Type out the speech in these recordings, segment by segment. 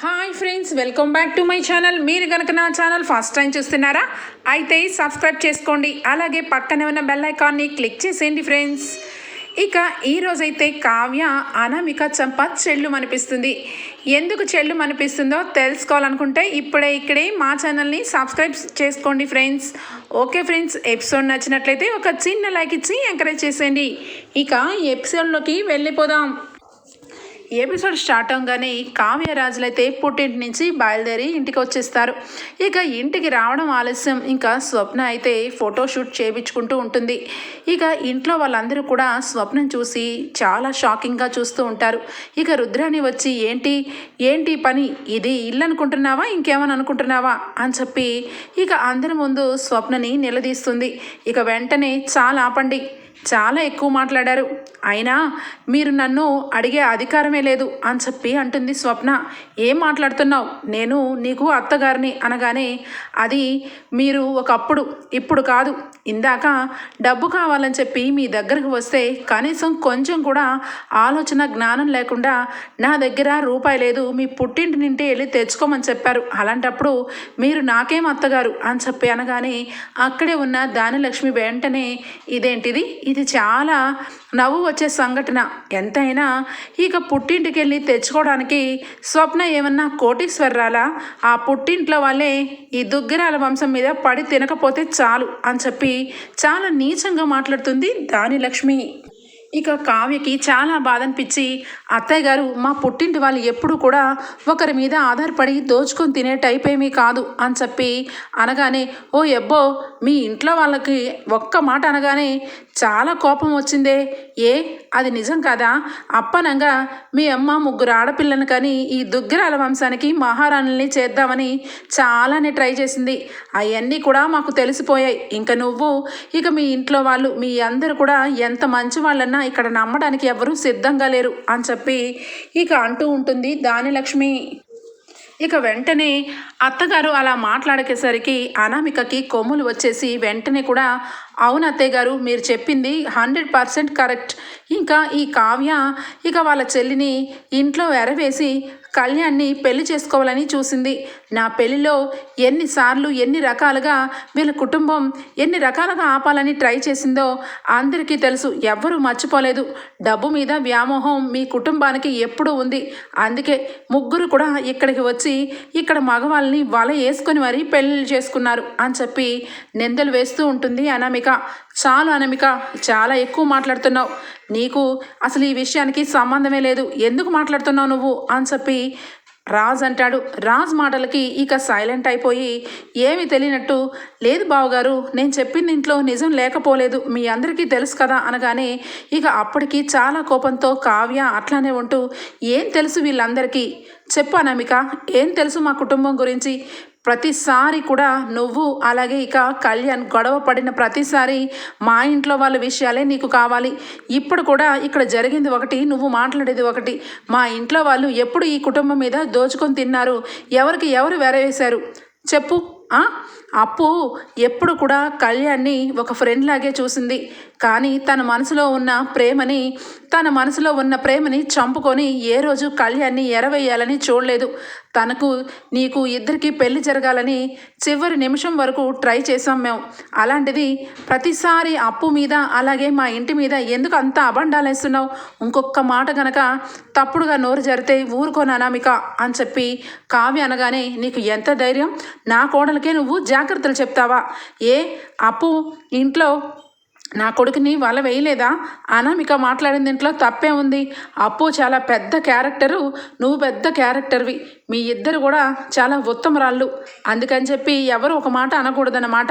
Hi friends welcome back to my channel మీరు కనుక నా ఛానల్ ఫస్ట్ టైం చూస్తున్నారా? అయితే సబ్స్క్రైబ్ చేసుకోండి. అలాగే పక్కనే ఉన్న బెల్ ఐకాన్ని క్లిక్ చేసేయండి ఫ్రెండ్స్ ఇక ఈరోజైతే కావ్య అనామిక చంప చెల్లు అనిపిస్తుంది. ఎందుకు చెల్లు అనిపిస్తుందో తెలుసుకోవాలనుకుంటే ఇప్పుడే ఇక్కడే మా ఛానల్ని సబ్స్క్రైబ్ చేసుకోండి ఫ్రెండ్స్ ఓకే ఫ్రెండ్స్ ఎపిసోడ్ నచ్చినట్లయితే ఒక చిన్న లైక్ ఇచ్చి ఎంకరేజ్ చేసేయండి. ఇక ఎపిసోడ్లోకి వెళ్ళిపోదాం. ఎపిసోడ్ స్టార్ట్ అవగానే కావ్యరాజులైతే పుట్టింటి నుంచి బయలుదేరి ఇంటికి వచ్చేస్తారు. ఇక ఇంటికి రావడం ఆలస్యం. ఇంకా స్వప్న అయితే ఫోటోషూట్ చేయించుకుంటూ ఉంటుంది. ఇక ఇంట్లో వాళ్ళందరూ కూడా స్వప్నం చూసి చాలా షాకింగ్గా చూస్తూ ఉంటారు. ఇక రుద్రాని వచ్చి ఏంటి? ఏంటి పని? ఇది ఇల్లు అనుకుంటున్నావా? ఇంకేమని అనుకుంటున్నావా? అని చెప్పి ఇక అందరి ముందు స్వప్నని నిలదీస్తుంది. ఇక వెంటనే చాలా ఆపండి చాలా ఎక్కువ మాట్లాడారు. అయినా మీరు నన్ను అడిగే అధికారమే లేదు అని చెప్పి అంటుంది స్వప్న. ఏం మాట్లాడుతున్నావు? నేను నీకు అత్తగారిని అనగానే అది మీరు ఒకప్పుడు ఇప్పుడు కాదు. ఇందాక డబ్బు కావాలని చెప్పి మీ దగ్గరకు వస్తే కనీసం కొంచెం కూడా ఆలోచన జ్ఞానం లేకుండా నా దగ్గర రూపాయి లేదు మీ పుట్టింటి నుండి వెళ్ళి తెచ్చుకోమని చెప్పారు. అలాంటప్పుడు మీరు నాకేం అత్తగారు? అని చెప్పి అనగానే అక్కడే ఉన్న దానిలక్ష్మి వెంటనే ఇదేంటిది? ఇది చాలా నవ్వు వచ్చే సంఘటన. ఎంతైనా ఇక పుట్టింటికి వెళ్ళి తెచ్చుకోవడానికి స్వప్న ఏమన్నా కోటీశ్వరరాలా? ఆ పుట్టింట్లో వాళ్ళే ఈ దుగ్గిరాల వంశం మీద పడి తినకపోతే చాలు అని చెప్పి చాలా నీచంగా మాట్లాడుతుంది దాని లక్ష్మి. ఇక కావ్యకి చాలా బాధ అనిపించి అత్తయ్య గారు మా పుట్టింటి వాళ్ళు ఎప్పుడు కూడా ఒకరి మీద ఆధారపడి దోచుకొని తినే టైప్ ఏమీ కాదు అని చెప్పి అనగానే ఓ ఎబ్బో మీ ఇంట్లో వాళ్ళకి ఒక్క మాట అనగానే చాలా కోపం వచ్చిందే. ఏ అది నిజం కాదా? అప్పనంగా మీ అమ్మ ముగ్గురు ఆడపిల్లను కానీ ఈ దుగ్గిరాల వంశానికి మహారాణుల్ని చేద్దామని చాలానే ట్రై చేసింది. అవన్నీ కూడా మాకు తెలిసిపోయాయి. ఇంకా నువ్వు ఇక మీ ఇంట్లో వాళ్ళు మీ అందరు కూడా ఎంత మంచి వాళ్ళన్నా ఇక్కడ నమ్మడానికి ఎవరూ సిద్ధంగా లేరు అని చెప్పి ఇక అంటూ ఉంటుంది దానిలక్ష్మి ఇక వెంటనే అత్తగారు అలా మాట్లాడకేసరికి అనామికకి కొమ్ములు వచ్చేసి వెంటనే కూడా అవును అత్తయ్య గారు మీరు చెప్పింది హండ్రెడ్ పర్సెంట్ కరెక్ట్. ఇంకా ఈ కావ్య ఇక వాళ్ళ చెల్లిని ఇంట్లో ఎరవేసి కళ్యాణ్ని పెళ్ళి చేసుకోవాలని చూసింది. నా పెళ్ళిలో ఎన్నిసార్లు ఎన్ని రకాలుగా వీళ్ళ కుటుంబం ఎన్ని రకాలుగా ఆపాలని ట్రై చేసిందో అందరికీ తెలుసు. ఎవ్వరూ మర్చిపోలేదు. డబ్బు మీద వ్యామోహం మీ కుటుంబానికి ఎప్పుడూ ఉంది. అందుకే ముగ్గురు కూడా ఇక్కడికి వచ్చి ఇక్కడ మగవాళ్ళని వల వేసుకొని మరీ పెళ్ళిళ్ళు చేసుకున్నారు అని చెప్పి నిందలు వేస్తూ ఉంటుంది అనామిక. చాలు అనమిక చాలా ఎక్కువ మాట్లాడుతున్నావు. నీకు అసలు ఈ విషయానికి సంబంధమే లేదు. ఎందుకు మాట్లాడుతున్నావు నువ్వు? అని చెప్పి రాజ్ అంటాడు. రాజ్ మాటలకి ఇక సైలెంట్ అయిపోయి ఏమి తెలియనట్టు లేదు బావగారు నేను చెప్పింది ఇంట్లో నిజం లేకపోలేదు. మీ అందరికీ తెలుసు కదా అనగానే ఇక అప్పటికి చాలా కోపంతో కావ్య అట్లానే ఉంటూ ఏం తెలుసు వీళ్ళందరికీ? చెప్పు అనమిక ఏం తెలుసు మా కుటుంబం గురించి? ప్రతిసారి కూడా నువ్వు అలాగే ఇక కళ్యాణ్ గొడవ పడిన ప్రతిసారి మా ఇంట్లో వాళ్ళ విషయాలే నీకు కావాలి. ఇప్పుడు కూడా ఇక్కడ జరిగింది ఒకటి నువ్వు మాట్లాడేది ఒకటి. మా ఇంట్లో వాళ్ళు ఎప్పుడు ఈ కుటుంబం మీద దోచుకొని తిన్నారు. ఎవరికి ఎవరు వెరవేశారు చెప్పు. అప్పు ఎప్పుడు కూడా కళ్యాణ్ని ఒక ఫ్రెండ్ లాగే చూసింది. కానీ తన మనసులో ఉన్న ప్రేమని తన మనసులో ఉన్న ప్రేమని చంపుకొని ఏ రోజు కళ్యాణ్ని ఎరవేయాలని చూడలేదు. తనకు నీకు ఇద్దరికి పెళ్ళి జరగాలని చివరి నిమిషం వరకు ట్రై చేసాం మేము. అలాంటిది ప్రతిసారి అప్పు మీద అలాగే మా ఇంటి మీద ఎందుకు అంత అబండాలేస్తున్నావు ఇంకొక మాట గనక తప్పుడుగా నోరు జరితే ఊరుకోను అనామిక అని చెప్పి కావ్య అనగానే నీకు ఎంత ధైర్యం? నా కోడలకే నువ్వు జాగ్రత్తలు చెప్తావా? ఏ? అప్పు? ఇంట్లో నా కొడుకుని వల వేయలేదా? అనామిక మాట్లాడిన దీంట్లో తప్పే ఉంది. అప్పు చాలా పెద్ద క్యారెక్టరు నువ్వు పెద్ద క్యారెక్టర్వి. మీ ఇద్దరు కూడా చాలా ఉత్తమరాళ్ళు. అందుకని చెప్పి ఎవరు ఒక మాట అనకూడదన్నమాట.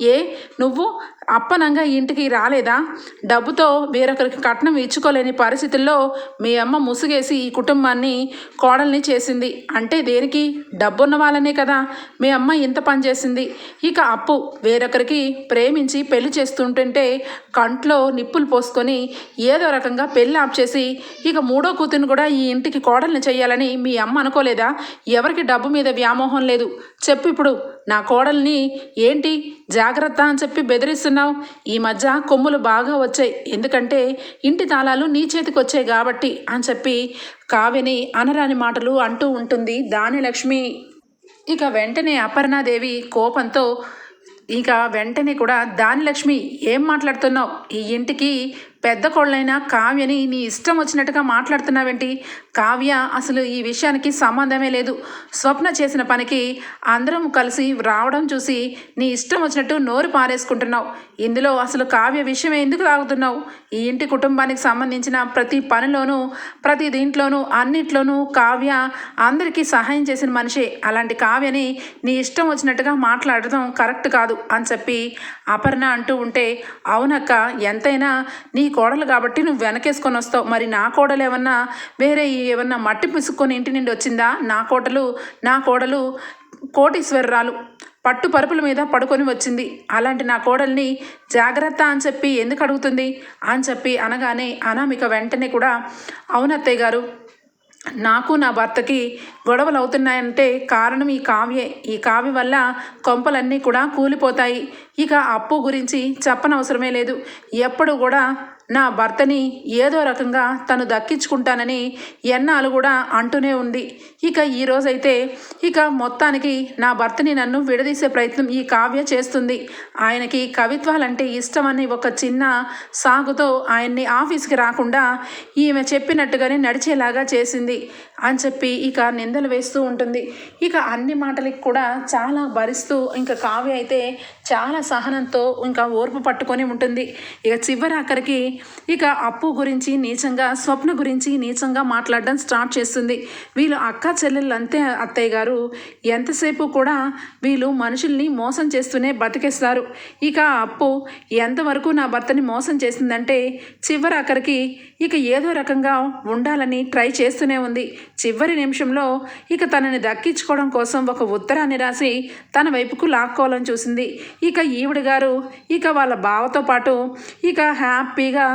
ఏ నువ్వు అప్పనంగా ఇంటికి రాలేదా? డబ్బుతో వేరొకరికి కట్నం ఇచ్చుకోలేని పరిస్థితుల్లో మీ అమ్మ ముసుగేసి ఈ కుటుంబాన్ని కోడల్ని చేసింది. అంటే దేనికి? డబ్బున్న వాళ్ళనే కదా. మీ అమ్మ ఇంత పని చేసింది. ఇక అప్పు వేరొకరికి ప్రేమించి పెళ్ళి చేస్తుంటుంటే కంట్లో నిప్పులు పోసుకొని ఏదో రకంగా పెళ్ళి ఆప్ చేసి ఇక మూడో కూతురుని కూడా ఈ ఇంటికి కోడల్ని చేయాలని మీ అమ్మ అనుకోలేదా? ఎవరికి డబ్బు మీద వ్యామోహం లేదు. చెప్పు ఇప్పుడు. నా కోడల్ని ఏంటి జాగ్రత్త అని చెప్పి బెదిరిస్తున్నావు? ఈ మధ్య కొమ్ములు బాగా వచ్చాయి. ఎందుకంటే ఇంటి తాళాలు నీ చేతికి వచ్చాయి కాబట్టి అని చెప్పి కావ్యని అనరాని మాటలు అంటూ ఉంటుంది దానిలక్ష్మి. ఇక వెంటనే అపర్ణాదేవి కోపంతో ఇక వెంటనే కూడా దానిలక్ష్మి ఏం మాట్లాడుతున్నావు? ఈ ఇంటికి పెద్ద కోళ్ళైన కావ్యని నీ ఇష్టం వచ్చినట్టుగా మాట్లాడుతున్నావేంటి? కావ్య అసలు ఈ విషయానికి సంబంధమే లేదు. స్వప్న చేసిన పనికి అందరం కలిసి రావడం చూసి నీ ఇష్టం వచ్చినట్టు నోరు పారేసుకుంటున్నావు. ఇందులో అసలు కావ్య విషయం ఎందుకు తాగుతున్నావు ఈ ఇంటి కుటుంబానికి సంబంధించిన ప్రతి పనిలోనూ ప్రతి దీంట్లోనూ అన్నిట్లోనూ కావ్య అందరికీ సహాయం చేసిన మనిషే. అలాంటి కావ్యని నీ ఇష్టం వచ్చినట్టుగా మాట్లాడటం కరెక్ట్ కాదు అని చెప్పి అపర్ణ అంటూ ఉంటే అవునక్క ఎంతైనా నీ కోడలు కాబట్టి నువ్వు వెనకేసుకొని వస్తావు. మరి నా కోడలు ఏమన్నా వేరే ఏమన్నా మట్టి పిసుక్కొని ఇంటి నుండి వచ్చిందా? నా కోటలు నా కోడలు కోటీశ్వరరాలు. పట్టు పరుపుల మీద పడుకొని వచ్చింది. అలాంటి నా కోడల్ని జాగ్రత్త అని చెప్పి ఎందుకు అడుగుతుంది? అని చెప్పి అనగానే అనామిక వెంటనే కూడా అవునత్తయ్య గారు నాకు నా భర్తకి గొడవలు అవుతున్నాయంటే కారణం ఈ కావ్యే. ఈ కావ్య వల్ల కొంపలన్నీ కూడా కూలిపోతాయి. ఇక అప్పు గురించి చెప్పనవసరమే లేదు. ఎప్పుడు కూడా నా భర్తని ఏదో రకంగా తను దక్కించుకుంటానని ఎన్నాళ్ళు కూడా అంటూనే ఉంది. ఇక ఈ రోజైతే ఇక మొత్తానికి నా భర్తని నన్ను విడదీసే ప్రయత్నం ఈ కావ్య చేస్తుంది. ఆయనకి కవిత్వాలంటే ఇష్టమని ఒక చిన్న సాగుతో ఆయన్ని ఆఫీస్కి రాకుండా ఈమె చెప్పినట్టుగానే నడిచేలాగా చేసింది అని చెప్పి ఇక నిందలు వేస్తూ ఉంటుంది. ఇక అన్ని మాటలకి కూడా చాలా భరిస్తూ ఇంకా కావ్య అయితే చాలా సహనంతో ఇంకా ఓర్పు పట్టుకొని ఉంటుంది. ఇక చివరి అక్కడికి ఇక అప్పు గురించి నీచంగా స్వప్న గురించి నీచంగా మాట్లాడడం స్టార్ట్ చేస్తుంది. వీళ్ళు అక్క చెల్లెళ్ళు అంతే అత్తయ్య గారు. ఎంతసేపు కూడా వీళ్ళు మనుషుల్ని మోసం చేస్తూనే బతికేస్తారు. ఇక అప్పు ఎంతవరకు నా భర్తని మోసం చేసిందంటే చివరి అక్కడికి ఇక ఏదో రకంగా ఉండాలని ట్రై చేస్తూనే ఉంది. చివరి నిమిషంలో ఇక తనని దక్కించుకోవడం కోసం ఒక ఉత్తరాన్ని రాసి తన వైపుకు లాక్కోవాలని చూసింది. ఇక ఈవిడ గారు ఇక వాళ్ళ బావతో పాటు ఇక హ్యాపీగా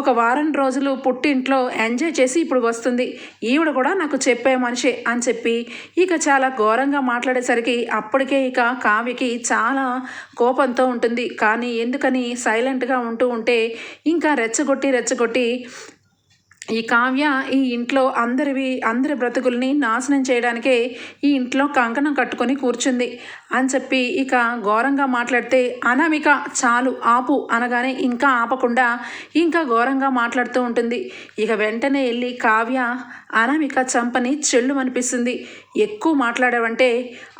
ఒక వారం రోజులు పుట్టింట్లో ఎంజాయ్ చేసి ఇప్పుడు వస్తుంది. ఈవిడ కూడా నాకు చెప్పే మనిషే అని చెప్పి ఇక చాలా ఘోరంగా మాట్లాడేసరికి అప్పటికే ఇక కావ్యకి చాలా కోపంతో ఉంటుంది. కానీ ఎందుకని సైలెంట్గా ఉంటూ ఉంటే ఇంకా రెచ్చగొట్టి రెచ్చగొట్టి ఈ కావ్య ఈ ఇంట్లో అందరివి అందరి బ్రతుకుల్ని నాశనం చేయడానికే ఈ ఇంట్లో కంకణం కట్టుకొని కూర్చుంది అని చెప్పి ఇక ఘోరంగా మాట్లాడితే అనామిక చాలు ఆపు అనగానే ఇంకా ఆపకుండా ఇంకా ఘోరంగా మాట్లాడుతూ ఉంటుంది. ఇక వెంటనే వెళ్ళి కావ్య అనామిక చంపని చెల్లు అనిపిస్తుంది ఎక్కువ మాట్లాడావంటే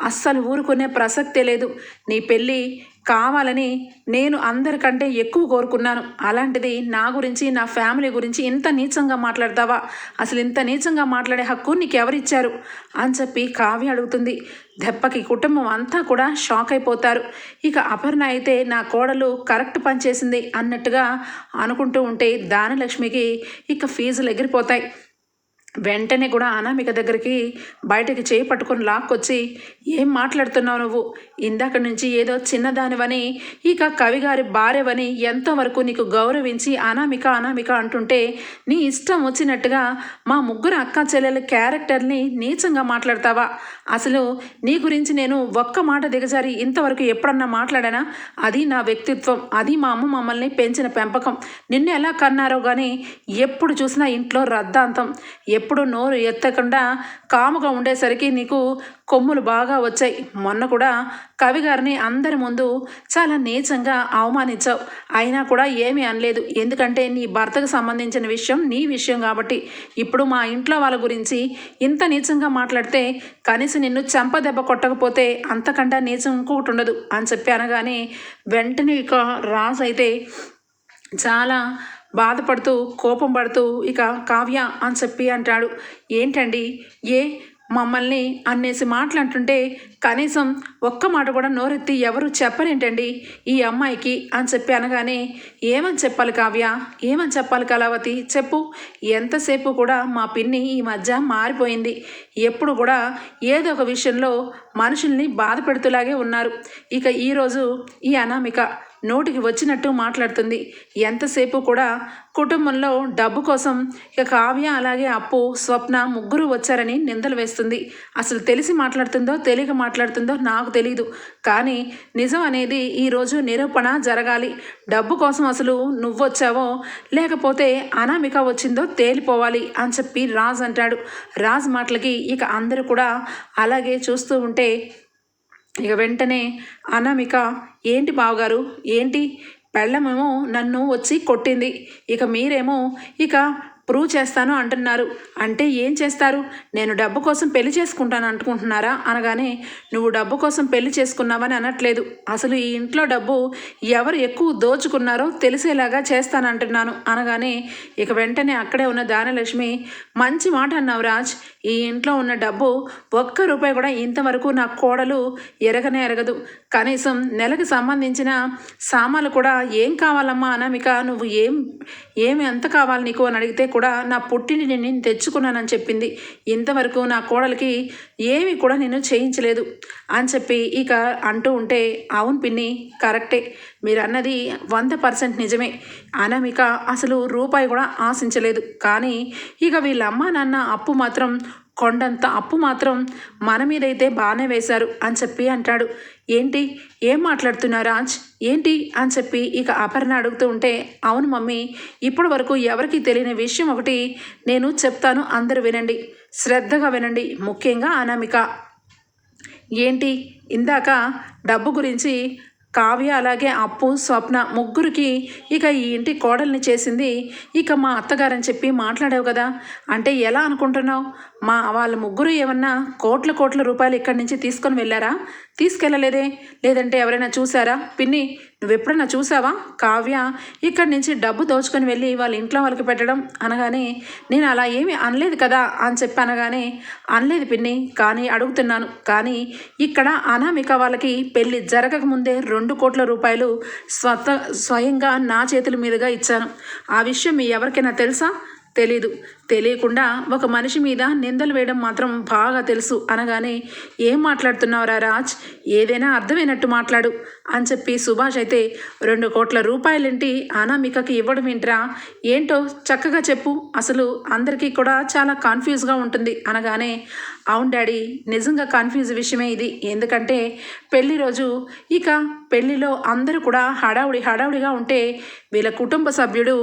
అస్సలు ఊరుకునే ప్రసక్తే లేదు. నీ పెళ్ళి కావాలని నేను అందరికంటే ఎక్కువ కోరుకున్నాను. అలాంటిది నా గురించి నా ఫ్యామిలీ గురించి ఇంత నీచంగా మాట్లాడతావా? అసలు ఇంత నీచంగా మాట్లాడే హక్కు నీకు ఎవరిచ్చారు అని చెప్పి కావ్య అడుగుతుంది. దెబ్బకి కుటుంబం అంతా కూడా షాక్ అయిపోతారు. ఇక అపర్ణ అయితే నా కోడలు కరెక్ట్ పని చేసింది అన్నట్టుగా అనుకుంటూ ఉంటే దానలక్ష్మికి ఇక ఫీజులు ఎగిరిపోతాయి. వెంటనే కూడా అనామిక దగ్గరికి బయటకి చేయి పట్టుకొని లాక్కొచ్చి ఏం మాట్లాడుతున్నావు నువ్వు? ఇందాక నుంచి ఏదో చిన్నదానివని ఇక కవిగారి భార్యవని ఎంతవరకు నీకు గౌరవించి అనామిక అనామిక అంటుంటే నీ ఇష్టం వచ్చినట్టుగా మా ముగ్గురు అక్క చెల్లెల క్యారెక్టర్ని నీచంగా మాట్లాడతావా? అసలు నీ గురించి నేను ఒక్క మాట దిగజారి ఇంతవరకు ఎప్పుడన్నా మాట్లాడానా? అది నా వ్యక్తిత్వం. అది మా అమ్మ మమ్మల్ని పెంచిన పెంపకం. నిన్ను ఎలా కన్నారో కానీ ఎప్పుడు చూసినా ఇంట్లో రద్దాంతం. ఎప్పుడు నోరు ఎత్తకుండా కాముగా ఉండేసరికి నీకు కొమ్ములు బాగా వచ్చాయి. మొన్న కూడా కవి గారిని అందరి ముందు చాలా నీచంగా అవమానించావు. అయినా కూడా ఏమీ అనలేదు. ఎందుకంటే నీ భర్తకు సంబంధించిన విషయం నీ విషయం కాబట్టి. ఇప్పుడు మా ఇంట్లో వాళ్ళ గురించి ఇంత నీచంగా మాట్లాడితే కనీసం నిన్ను చెంప దెబ్బ కొట్టకపోతే అంతకంటే నీచం ఇంకొకటి ఉండదు అని చెప్పి అనగానే వెంటనే ఇక రాజు అయితే చాలా బాధపడుతూ కోపం పడుతూ ఇక కావ్య అని చెప్పి అంటాడు. ఏంటండి? ఏ? మమ్మల్ని అన్నేసి మాట్లాడుతుంటే కనీసం ఒక్క మాట కూడా నోరెత్తి ఎవరు చెప్పరేంటండి? ఈ అమ్మాయికి అని చెప్పి అనగానే ఏమని చెప్పాలి కావ్య? ఏమని చెప్పాలి కళావతి? చెప్పు. ఎంతసేపు కూడా మా పిన్ని ఈ మధ్య మారిపోయింది. ఎప్పుడు కూడా ఏదో ఒక విషయంలో మనుషుల్ని బాధ పెడుతులాగే ఉన్నారు. ఇక ఈరోజు ఈ అనామిక నోటికి వచ్చినట్టు మాట్లాడుతుంది. ఎంతసేపు కూడా కుటుంబంలో డబ్బు కోసం ఇక కావ్య అలాగే అప్పు స్వప్న ముగ్గురు వచ్చారని నిందలు వేస్తుంది. అసలు తెలిసి మాట్లాడుతుందో తెలియక మాట్లాడుతుందో నాకు తెలియదు కానీ నిజం అనేది ఈరోజు నిరూపణ జరగాలి. డబ్బు కోసం అసలు నువ్వొచ్చావో లేకపోతే అనామిక వచ్చిందో తేలిపోవాలి అని చెప్పి రాజ్ అంటాడు. రాజ్ మాటలకి ఇక అందరూ కూడా అలాగే చూస్తూ ఉంటే ఇక వెంటనే అనామిక ఏంటి బావగారు? ఏంటి? పెళ్ళమేమో నన్ను వచ్చి కొట్టింది. ఇక మీరేమో ఇక ప్రూవ్ చేస్తాను అంటున్నారు. అంటే ఏం చేస్తారు? నేను డబ్బు కోసం పెళ్ళి చేసుకుంటాను అనుకుంటున్నారా అనగానే నువ్వు డబ్బు కోసం పెళ్ళి చేసుకున్నావని అనట్లేదు. అసలు ఈ ఇంట్లో డబ్బు ఎవరు ఎక్కువ దోచుకున్నారో తెలిసేలాగా చేస్తానంటున్నాను. అనగానే ఇక వెంటనే అక్కడే ఉన్న దానలక్ష్మి మంచి మాట అన్నావు రాజ్. ఈ ఇంట్లో ఉన్న డబ్బు ఒక్క రూపాయి కూడా ఇంతవరకు నా కోడలు ఎరగనే ఎరగదు. కనీసం నెలకు సంబంధించిన సామాన్లు కూడా ఏం కావాలమ్మా అనామిక? నువ్వు ఏం ఏమి ఎంత కావాలి నీకు? అని అడిగితే కూడా నా పుట్టిని నేను తెచ్చుకున్నానని చెప్పింది. ఇంతవరకు నా కోడలికి ఏమీ కూడా నేను చేయించలేదు అని చెప్పి ఇక అంటూ ఉంటే అవును పిన్ని కరెక్టే. మీరు అన్నది వంద పర్సెంట్ నిజమే. అనామిక అసలు రూపాయి కూడా ఆశించలేదు. కానీ ఇక వీళ్ళ అమ్మ నాన్న అప్పు మాత్రం కొండంత అప్పు మాత్రం మన మీదైతే బాగానే వేశారు అని చెప్పి అంటాడు. ఏంటి? ఏం మాట్లాడుతున్నారు రాజ్? ఏంటి? అని చెప్పి ఇక అపర్ణ అడుగుతూ ఉంటే అవును మమ్మీ ఇప్పటి వరకు ఎవరికి తెలియని విషయం ఒకటి నేను చెప్తాను అందరూ వినండి. శ్రద్ధగా వినండి. ముఖ్యంగా అనామిక. ఏంటి? ఇందాక డబ్బు గురించి కావ్య అలాగే అప్పు స్వప్న ముగ్గురికి ఇక ఈ ఇంటి కోడల్ని చేసింది. ఇక మా అత్తగారని చెప్పి మాట్లాడావు కదా. అంటే ఎలా అనుకుంటున్నావు? మా వాళ్ళ ముగ్గురు ఏమన్నా కోట్ల కోట్ల రూపాయలు ఇక్కడి నుంచి తీసుకొని వెళ్ళారా? తీసుకెళ్ళలేదే లేదంటే ఎవరైనా చూసారా పిన్ని నువ్వు ఎప్పుడైనా చూసావా కావ్య ఇక్కడి నుంచి డబ్బు దోచుకొని వెళ్ళి వాళ్ళ ఇంట్లో వాళ్ళకి పెట్టడం అనగానే నేను అలా ఏమీ అనలేదు కదా అని చెప్పి అనగానే అనలేదు పిన్ని కానీ అడుగుతున్నాను. కానీ ఇక్కడ అనామిక వాళ్ళకి పెళ్ళి జరగక ముందే రెండు కోట్ల రూపాయలు స్వత స్వయంగా నా చేతుల మీదుగా ఇచ్చాను. ఆ విషయం మీ ఎవరికైనా తెలుసా? తెలీదు. తెలియకుండా ఒక మనిషి మీద నిందలు వేయడం మాత్రం బాగా తెలుసు అనగానే ఏం మాట్లాడుతున్నావురా రాజ్? ఏదైనా అర్థమైనట్టు మాట్లాడు అని చెప్పి సుభాష్ అయితే రెండు కోట్ల రూపాయలేంటి అనామికకి ఇవ్వడం ఏంట్రా? ఏంటో చక్కగా చెప్పు. అసలు అందరికీ కూడా చాలా కన్ఫ్యూజ్గా ఉంటుంది అనగానే అవును డాడీ నిజంగా కన్ఫ్యూజ్ విషయమే ఇది. ఎందుకంటే పెళ్ళి రోజు ఇక పెళ్ళిలో అందరూ కూడా హడావుడి హడావుడిగా ఉంటే వీళ్ళ కుటుంబ సభ్యుడు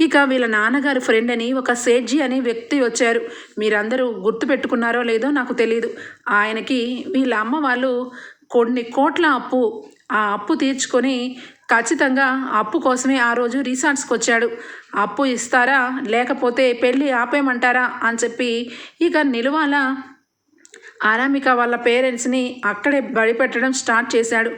ఇక వీళ్ళ నాన్నగారి ఫ్రెండ్ అని ఒక సేట్జీ అని వ్యక్తి వచ్చారు. మీరందరూ గుర్తుపెట్టుకున్నారో లేదో నాకు తెలియదు ఆయనకి వీళ్ళ అమ్మ వాళ్ళు కొన్ని కోట్ల అప్పు ఆ అప్పు తీర్చుకొని ఖచ్చితంగా అప్పు కోసమే ఆ రోజు రిసార్ట్స్కి వచ్చాడు. అప్పు ఇస్తారా? లేకపోతే పెళ్ళి ఆపేయమంటారా? అని చెప్పి ఇక నిలువాల అనామిక వాళ్ళ పేరెంట్స్ని అక్కడే బడిపెట్టడం స్టార్ట్ చేశాడు.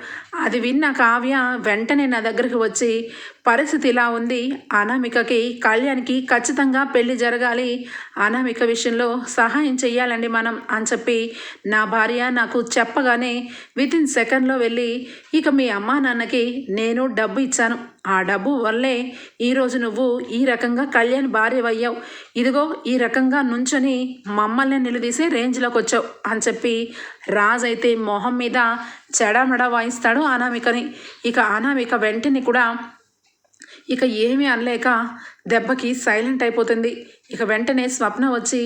అది విన్న కావ్య వెంటనే నా దగ్గరికి వచ్చి పరిస్థితి ఇలా ఉంది. అనామికకి కళ్యాణ్కి ఖచ్చితంగా పెళ్ళి జరగాలి. అనామిక విషయంలో సహాయం చెయ్యాలండి మనం అని చెప్పి నా భార్య నాకు చెప్పగానే విత్ ఇన్ సెకండ్లో వెళ్ళి ఇక మీ అమ్మా నాన్నకి నేను డబ్బు ఇచ్చాను. ఆ డబ్బు వల్లే ఈరోజు నువ్వు ఈ రకంగా కళ్యాణ్ భార్యవయ్యావు. ఇదిగో ఈ రకంగా నుంచొని మమ్మల్ని నిలదీసే రేంజ్లోకి వచ్చావు అని చెప్పి రాజ్ అయితే మొహం మీద చెడమడ వాయిస్తాడు అనామికని. ఇక అనామిక వెంటనే కూడా ఇక ఏమీ అనలేక దెబ్బకి సైలెంట్ అయిపోతుంది. ఇక వెంటనే స్వప్న వచ్చి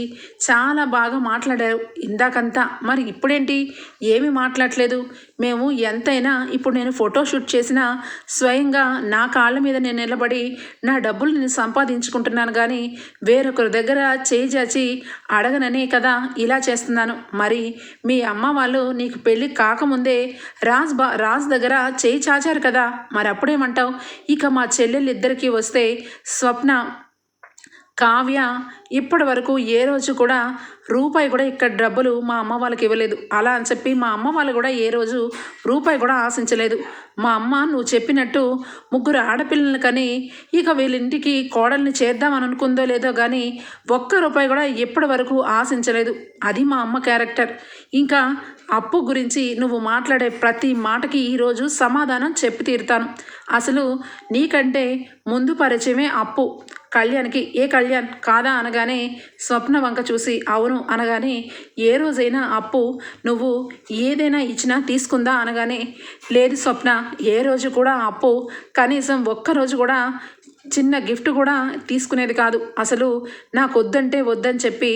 చాలా బాగా మాట్లాడారు ఇందాకంతా. మరి ఇప్పుడేంటి? ఏమీ మాట్లాడలేదు మేము ఎంతైనా ఇప్పుడు నేను ఫోటోషూట్ చేసినా స్వయంగా నా కాళ్ళ మీద నేను నిలబడి నా డబ్బులు నేను సంపాదించుకుంటున్నాను కానీ వేరొకరి దగ్గర చేయి చాచి అడగననే కదా ఇలా చేస్తున్నాను. మరి మీ అమ్మ వాళ్ళు నీకు పెళ్ళి కాకముందే రాజ్ బా రాజ్ దగ్గర చేయి చాచారు కదా. మరి అప్పుడేమంటావు? ఇక మా చెల్లెళ్ళిద్దరికీ వస్తే స్వప్న না కావ్య ఇప్పటి వరకు ఏ రోజు కూడా రూపాయి కూడా ఇక్కడ డబ్బులు మా అమ్మ వాళ్ళకి ఇవ్వలేదు. అలా అని చెప్పి మా అమ్మ వాళ్ళు కూడా ఏ రోజు రూపాయి కూడా ఆశించలేదు. మా అమ్మ నువ్వు చెప్పినట్టు ముగ్గురు ఆడపిల్లలు కానీ ఇక వీళ్ళింటికి కోడల్ని చేద్దామని అనుకుందో లేదో కానీ ఒక్క రూపాయి కూడా ఇప్పటి వరకు ఆశించలేదు. అది మా అమ్మ క్యారెక్టర్. ఇంకా అప్పు గురించి నువ్వు మాట్లాడే ప్రతి మాటకి ఈరోజు సమాధానం చెప్పి తీరుతాను. అసలు నీకంటే ముందు పరిచయమే అప్పు. కళ్యాణ్కి ఏ కళ్యాణ్? కాదా? అనగానే స్వప్న వంక చూసి అవును అనగానే ఏ రోజైనా అప్పు నువ్వు ఏదైనా ఇచ్చినా తీసుకుందా? అనగానే లేదు స్వప్న ఏ రోజు కూడా అప్పు కనీసం ఒక్కరోజు కూడా చిన్న గిఫ్ట్ కూడా తీసుకునేది కాదు. అసలు నాకు వద్దంటే వద్దని చెప్పి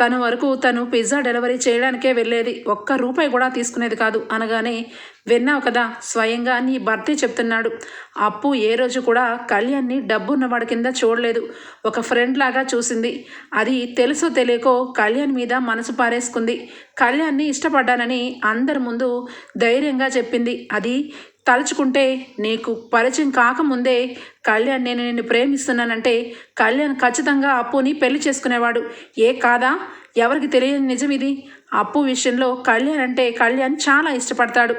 తన వరకు తను పిజ్జా డెలివరీ చేయడానికే వెళ్ళేది. ఒక్క రూపాయి కూడా తీసుకునేది కాదు. అనగానే విన్నావు కదా స్వయంగా నీ భర్తే చెప్తున్నాడు. అప్పు ఏ రోజు కూడా కళ్యాణ్ని డబ్బున్నవాడి కింద చూడలేదు. ఒక ఫ్రెండ్ లాగా చూసింది. అది తెలుసో తెలియకో కళ్యాణ్ మీద మనసు పారేసుకుంది. కళ్యాణ్ని ఇష్టపడ్డానని అందరి ముందు ధైర్యంగా చెప్పింది. అది తలుచుకుంటే నీకు పరిచయం కాకముందే కళ్యాణ్ నేను నిన్ను ప్రేమిస్తున్నానంటే కళ్యాణ్ ఖచ్చితంగా అప్పుని పెళ్ళి చేసుకునేవాడు. ఏ కాదా? ఎవరికి తెలియని నిజం ఇది? అప్పు విషయంలో కళ్యాణ్ అంటే కళ్యాణ్ చాలా ఇష్టపడతాడు.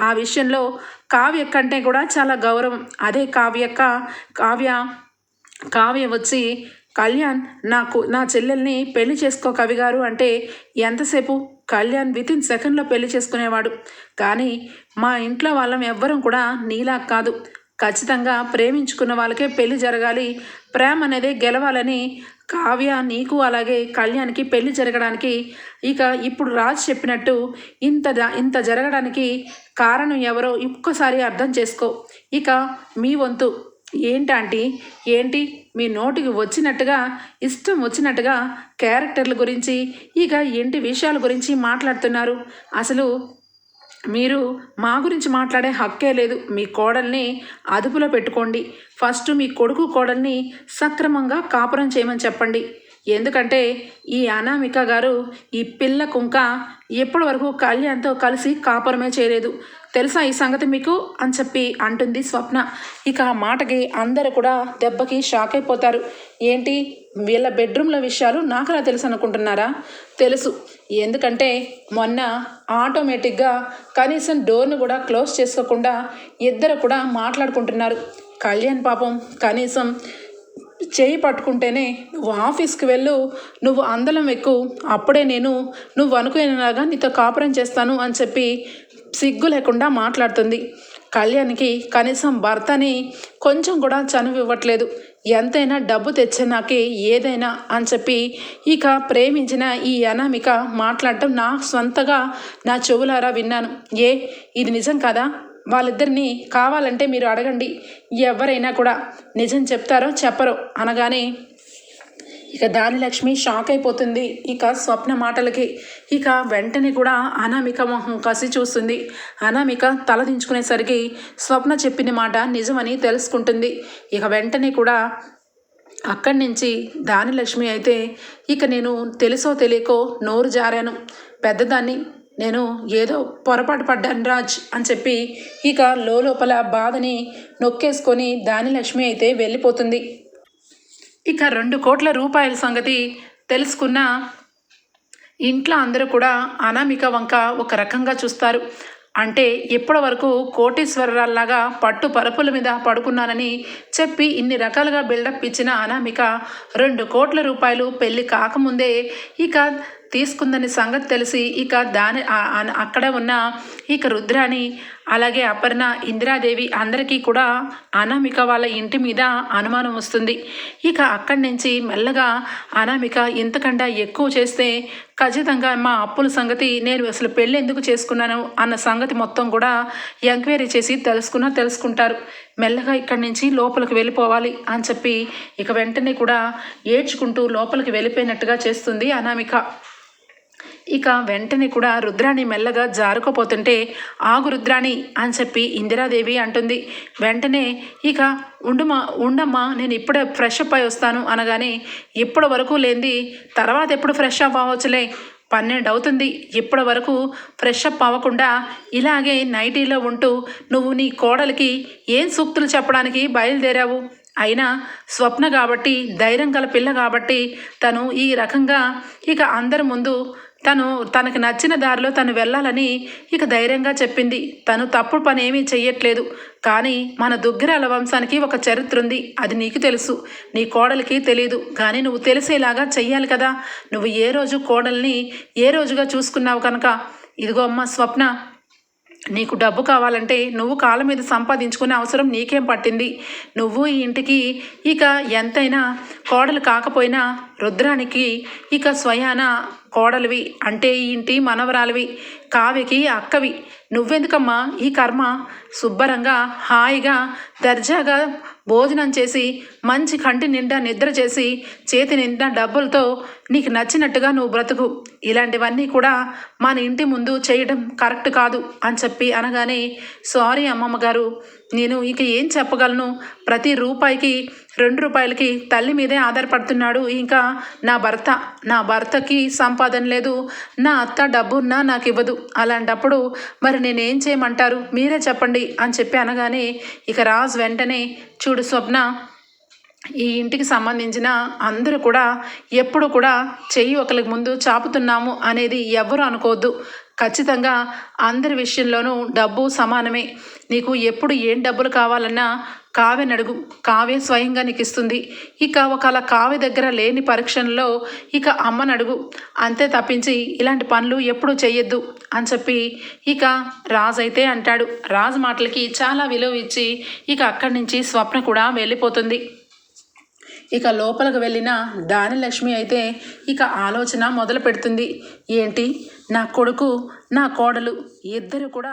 ఆ విషయంలో కావ్య కంటే కూడా చాలా గౌరవం. అదే కావ్యక్క కావ్య కావ్య వచ్చి కళ్యాణ్ నాకు నా చెల్లెల్ని పెళ్ళి చేసుకో కవిగారు అంటే ఎంతసేపు? కళ్యాణ్ విత్ ఇన్ సెకండ్లో పెళ్ళి చేసుకునేవాడు. కానీ మా ఇంట్లో వాళ్ళం ఎవ్వరం కూడా నీలా కాదు. ఖచ్చితంగా ప్రేమించుకున్న వాళ్ళకే పెళ్ళి జరగాలి. ప్రేమ అనేది గెలవాలని కావ్య నీకు అలాగే కళ్యాణ్కి పెళ్ళి జరగడానికి ఇక ఇప్పుడు రాజ్ చెప్పినట్టు ఇంత ఇంత జరగడానికి కారణం ఎవరో ఒక్కసారి అర్థం చేసుకో. ఇక మీ వంతు. ఏంటంటే ఏంటి? మీ నోటికి వచ్చినట్టుగా ఇష్టం వచ్చినట్టుగా క్యారెక్టర్ల గురించి ఇక ఏంటి విషయాల గురించి మాట్లాడుతున్నారు. అసలు మీరు మా గురించి మాట్లాడే హక్కే లేదు. మీ కోడల్ని అదుపులో పెట్టుకోండి. ఫస్ట్ మీ కొడుకు కోడల్ని సక్రమంగా కాపురం చేయమని చెప్పండి. ఎందుకంటే ఈ అనామిక గారు ఈ పిల్ల కుంక ఎప్పటి వరకు కళ్యాణ్తో కలిసి కాపురమే చేయలేదు. తెలుసా ఈ సంగతి మీకు? అని చెప్పి అంటుంది స్వప్న. ఇక ఆ మాటకి అందరూ కూడా దెబ్బకి షాక్ అయిపోతారు. ఏంటి? వీళ్ళ బెడ్రూమ్ల విషయాలు నాకలా తెలుసు అనుకుంటున్నారా? తెలుసు. ఎందుకంటే మొన్న ఆటోమేటిక్గా కనీసం డోర్ను కూడా క్లోజ్ చేసుకోకుండా ఇద్దరు కూడా మాట్లాడుకుంటున్నారు. కళ్యాణ్ పాపం కనీసం చేయి పట్టుకుంటేనే నువ్వు ఆఫీస్కి వెళ్ళు నువ్వు అందలం ఎక్కువ అప్పుడే నేను నువ్వు అనుకునేలాగా నీతో కాపురం చేస్తాను అని చెప్పి సిగ్గు లేకుండా మాట్లాడుతుంది. కళ్యాణ్కి కనీసం భర్తని కొంచెం కూడా చనువు ఇవ్వట్లేదు ఎంతైనా డబ్బు తెచ్చే నాకే ఏదైనా అని చెప్పి ఇక ప్రేమించిన ఈ అనామిక మాట్లాడటం నా సొంతగా నా చెవులారా విన్నాను. ఏ ఇది నిజం కదా? వాళ్ళిద్దరిని కావాలంటే మీరు అడగండి. ఎవరైనా కూడా నిజం చెప్తారో చెప్పరో అనగానే ఇక దానిలక్ష్మి షాక్ అయిపోతుంది. ఇక స్వప్న మాటలకి ఇక వెంటనే కూడా అనామిక మొహం కసి చూస్తుంది. అనామిక తలదించుకునేసరికి స్వప్న చెప్పిన మాట నిజమని తెలుసుకుంటుంది. ఇక వెంటనే కూడా అక్కడి నుంచి దానిలక్ష్మి అయితే ఇక నేను తెలుసో తెలియకో నోరు జారాను. పెద్దదాన్ని నేను ఏదో పొరపాటు పడ్డాను రాజ్ అని చెప్పి ఇక లోపల బాధని నొక్కేసుకొని దానిలక్ష్మి అయితే వెళ్ళిపోతుంది. ఇక రెండు కోట్ల రూపాయల సంగతి తెలుసుకున్న ఇంట్లో అందరూ కూడా అనామిక వంక ఒక రకంగా చూస్తారు. అంటే ఇప్పటి వరకు కోటీశ్వరరాల్లాగా పట్టు పరుపుల మీద పడుకున్నానని చెప్పి ఇన్ని రకాలుగా బిల్డప్ ఇచ్చిన అనామిక రెండు కోట్ల రూపాయలు పెళ్ళి కాకముందే ఇక తీసుకుందని సంగతి తెలిసి ఇక దాని అక్కడ ఉన్న ఇక రుద్రాని అలాగే అపర్ణ ఇందిరాదేవి అందరికీ కూడా అనామిక వాళ్ళ ఇంటి మీద అనుమానం వస్తుంది. ఇక అక్కడి నుంచి మెల్లగా అనామిక ఇంతకంటే ఎక్కువ చేస్తే ఖచ్చితంగా మా అప్పుల సంగతి నేను అసలు పెళ్ళి ఎందుకు చేసుకున్నాను? అన్న సంగతి మొత్తం కూడా ఎంక్వైరీ చేసి తెలుసుకున్నా తెలుసుకుంటారు. మెల్లగా ఇక్కడి నుంచి లోపలికి వెళ్ళిపోవాలి అని చెప్పి ఇక వెంటనే కూడా ఏడ్చుకుంటూ లోపలికి వెళ్ళిపోయినట్టుగా చేస్తుంది అనామిక. ఇక వెంటనే కూడా రుద్రాణి మెల్లగా జారుకోపోతుంటే ఆగు రుద్రాణి అని చెప్పి ఇందిరాదేవి అంటుంది. వెంటనే ఇక ఉండుమా ఉండమ్మా నేను ఇప్పుడే ఫ్రెష్ అప్ అయి వస్తాను అనగానే ఇప్పటి వరకు లేనిది తర్వాత ఎప్పుడు ఫ్రెష్ అప్ అవ్వచ్చులే పన్నెండు అవుతుంది ఇప్పటి వరకు ఫ్రెష్ అప్ అవ్వకుండా ఇలాగే నైటీలో ఉంటూ నువ్వు నీ కోడలికి ఏం సూక్తులు చెప్పడానికి బయలుదేరావు? అయినా స్వప్న కాబట్టి ధైర్యం గల పిల్ల కాబట్టి తను ఈ రకంగా ఇక అందరి ముందు తను తనకు నచ్చిన దారిలో తను వెళ్ళాలని ఇక ధైర్యంగా చెప్పింది. తను తప్పుడు పని ఏమీ చెయ్యట్లేదు. కానీ మన దుగ్గిరాల వంశానికి ఒక చరిత్ర ఉంది. అది నీకు తెలుసు. నీ కోడలికి తెలియదు కానీ నువ్వు తెలిసేలాగా చెయ్యాలి కదా. నువ్వు ఏ రోజు కోడల్ని ఏ రోజుగా చూసుకున్నావు కనుక? ఇదిగో అమ్మ స్వప్న నీకు డబ్బు కావాలంటే నువ్వు కాళ్ళ మీద సంపాదించుకునే అవసరం నీకేం పట్టింది? నువ్వు ఈ ఇంటికి ఇక ఎంతైనా కోడలు కాకపోయినా రుద్రానికి ఇక స్వయాన కోడలివి అంటే ఈ ఇంటి మనవరాలివి కావికి అక్కవి. నువ్వెందుకమ్మా? ఈ కర్మ శుభ్రంగా హాయిగా దర్జాగా భోజనం చేసి మంచి కంటి నిండా నిద్ర చేసి చేతి నిండా డబ్బులతో నీకు నచ్చినట్టుగా నువ్వు బ్రతుకు. ఇలాంటివన్నీ కూడా మన ఇంటి ముందు చేయడం కరెక్ట్ కాదు అని చెప్పి అనగానే సారీ అమ్మమ్మ గారు నేను ఇక ఏం చెప్పగలను? ప్రతి రూపాయికి రెండు రూపాయలకి తల్లి మీదే ఆధారపడుతున్నాడు. ఇంకా నా భర్త నా భర్తకి సంపాదన లేదు. నా అత్త డబ్బున్నా నాకు ఇవ్వదు అలాంటప్పుడు మరి నేనేం చేయమంటారు? మీరే చెప్పండి అని చెప్పి అనగానే ఇక రాజు వెంటనే చూడు స్వప్న ఈ ఇంటికి సంబంధించిన అందరూ కూడా ఎప్పుడు కూడా చెయ్యి ఒకరికి ముందు చాపుతున్నాము అనేది ఎవరు అనుకోవద్దు. ఖచ్చితంగా అందరి విషయంలోనూ డబ్బు సమానమే. నీకు ఎప్పుడు ఏం డబ్బులు కావాలన్నా కావ్యని అడుగు కావ్య స్వయంగా నీకు ఇస్తుంది ఇక ఒకవేళ కావ్య దగ్గర లేని పరీక్షల్లో ఇక అమ్మని అడుగు అంతే తప్పించి ఇలాంటి పనులు ఎప్పుడు చెయ్యొద్దు అని చెప్పి ఇక రాజు అయితే అంటాడు. రాజు మాటలకి చాలా విలువ ఇచ్చి ఇక అక్కడి నుంచి స్వప్న కూడా వెళ్ళిపోతుంది. ఇక లోపలికి వెళ్ళిన దానిలక్ష్మి అయితే ఇక ఆలోచన మొదలు పెడుతుంది ఏంటి? నా కొడుకు నా కోడలు ఇద్దరు కూడా